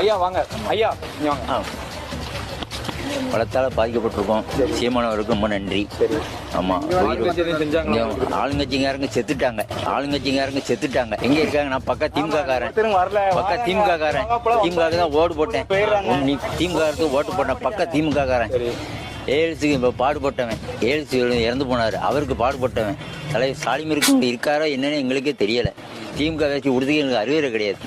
ஐயா வாங்க. ஐயா வாங்க. பலத்தால் பாதிக்கப்பட்டிருக்கோம். சீமானவருக்கு ரொம்ப நன்றி. ஆமாம் ஆளுங்கட்சி எதுவும் செஞ்சாங்களா? ஆளுங்கட்சிங்காரங்க செத்துட்டாங்க. ஆளுங்கட்சிங்காரங்க செத்துட்டாங்க. எங்க இருக்காங்க? நான் பக்கா திமுக காரன் திரும்ப வரல. பக்கா திமுக காரன் திமுக தான் ஓட்டு போட்டேன். நீ திமுக ஓட்டு போட்டேன் பக்கா திமுக காரன் சரி. ஏஎல்சிக்கு இப்போ பாடுபட்டவன் ஏஎல்சி இறந்து போனார். அவருக்கு பாடுபட்டவன் தலைவர் ஸ்டாலின் இருக்காரோ என்னன்னு எங்களுக்கே தெரியல. திமுக கட்சி உறுதிக்கு எங்களுக்கு அறிவுரை கிடையாது.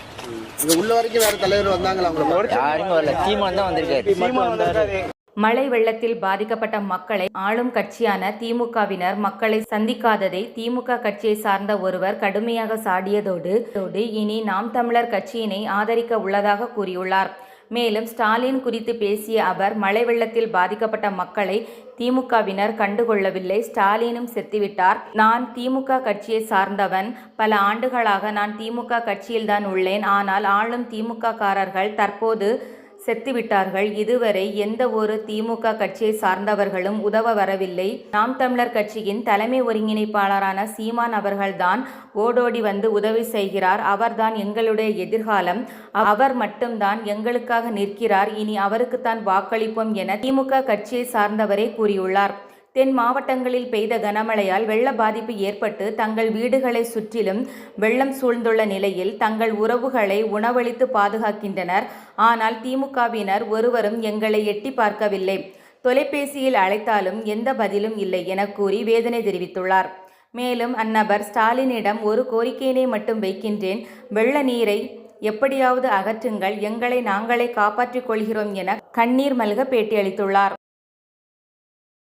இங்க உள்ள வரைக்கும் வேற தலைவர் வந்தாங்களா உங்களுக்கு யாருமே வரல. சீமான் தான் வந்திருக்காரு. சீமான் வந்திருக்காரு. மழை வெள்ளத்தில் பாதிக்கப்பட்ட மக்களை ஆளும் கட்சியான திமுகவினர் மக்களை சந்திக்காததை திமுக கட்சியை சார்ந்த ஒருவர் கடுமையாக சாடியதோடு தோடு இனி நாம் தமிழர் கட்சியினை ஆதரிக்க உள்ளதாக கூறியுள்ளார். மேலும் ஸ்டாலின் குறித்து பேசிய அவர் மழை வெள்ளத்தில் பாதிக்கப்பட்ட மக்களை திமுகவினர் கண்டுகொள்ளவில்லை ஸ்டாலினும் செத்துவிட்டார். நான் திமுக கட்சியை சார்ந்தவன். பல ஆண்டுகளாக நான் திமுக கட்சியில்தான் உள்ளேன். ஆனால் ஆளும் திமுக காரர்கள் தற்போது செத்துவிட்டார்கள். இதுவரை எந்த ஒரு திமுக கட்சியை சார்ந்தவர்களும் உதவ வரவில்லை. நாம் தமிழர் கட்சியின் தலைமை ஒருங்கிணைப்பாளரான சீமான் அவர்கள்தான் ஓடோடி வந்து உதவி செய்கிறார். அவர்தான் எங்களுடைய எதிர்காலம். அவர் மட்டும்தான் எங்களுக்காக நிற்கிறார். இனி அவருக்குத்தான் வாக்களிப்போம் என திமுக கட்சியை சார்ந்தவரே கூறியுள்ளார். தென் மாவட்டங்களில் பெய்த கனமழையால் வெள்ள பாதிப்பு ஏற்பட்டு தங்கள் வீடுகளை சுற்றிலும் வெள்ளம் சூழ்ந்துள்ள நிலையில் தங்கள் உறவுகளை உணவளித்து பாதுகாக்கின்றனர். ஆனால் திமுகவினர் ஒருவரும் எங்களை எட்டி பார்க்கவில்லை. தொலைபேசியில் அழைத்தாலும் எந்த பதிலும் இல்லை என கூறி வேதனை தெரிவித்துள்ளார். மேலும் அந்நபர் ஸ்டாலினிடம் ஒரு கோரிக்கையினை மட்டும் வைக்கின்றேன். வெள்ள நீரை எப்படியாவது அகற்றுங்கள். எங்களை நாங்களே காப்பாற்றிக் கொள்கிறோம் என கண்ணீர் மல்க பேட்டியளித்துள்ளார்